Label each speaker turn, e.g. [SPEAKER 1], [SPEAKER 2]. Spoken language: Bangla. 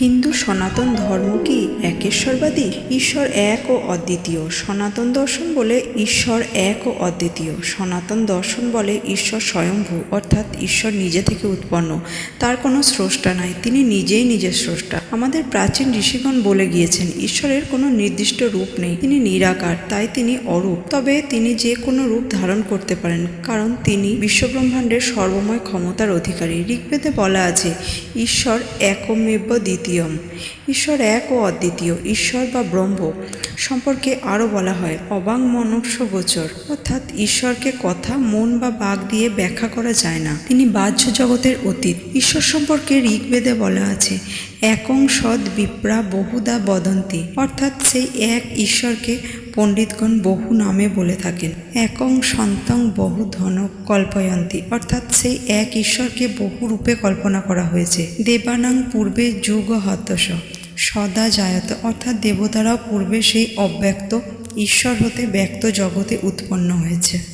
[SPEAKER 1] হিন্দু সনাতন ধর্ম কি একেশ্বরবাদী? ঈশ্বর এক ও অদ্বিতীয়। সনাতন দর্শন বলে ঈশ্বর এক ও অদ্বিতীয়। সনাতন দর্শন বলে ঈশ্বর স্বয়ংভূ অর্থাৎ ঈশ্বর নিজে থেকে উৎপন্ন। তার কোনো স্রষ্টা নাই, তিনি নিজেই নিজের স্রষ্টা। আমাদের প্রাচীন ঋষিগণ বলে গিয়েছেন, ঈশ্বরের কোনো নির্দিষ্ট রূপ নেই, তিনি নিরাকার, তাই তিনি অরূপ। তবে তিনি যে কোনো রূপ ধারণ করতে পারেন, কারণ তিনি বিশ্বব্রহ্মাণ্ডের সর্বময় ক্ষমতার অধিকারী। ঋগ্বেদে বলা আছে ঈশ্বর একমেব দ্বিতীয়ম। ঈশ্বর এক ও অদ্বিতীয়। ঈশ্বর বা ব্রহ্ম সম্পর্কে আরও বলা হয়, অবাং মনস্য গোচর। অর্থাৎ ঈশ্বরকে কথা, মন বা বাক দিয়ে ব্যাখ্যা করা যায় না। তিনি বাহ্য জগতের অতীত। ঈশ্বর সম্পর্কে ঋগ্বেদে বলা আছে, একং সদ বিপ্রা বহুদা বদন্তি। অর্থাৎ সেই এক ঈশ্বরকে পণ্ডিতগণ বহু নামে বলে থাকেন। একং সন্তং বহু ধন কল্পয়ন্তী। অর্থাৎ সেই এক ঈশ্বরকে বহু রূপে কল্পনা করা হয়েছে। দেবানাং পূর্বে যুগ হতস সদা জায়ত অর্থাৎ দেবতারাও পূর্বে সেই অব্যক্ত ঈশ্বর হতে ব্যক্ত জগতে উৎপন্ন হয়েছে।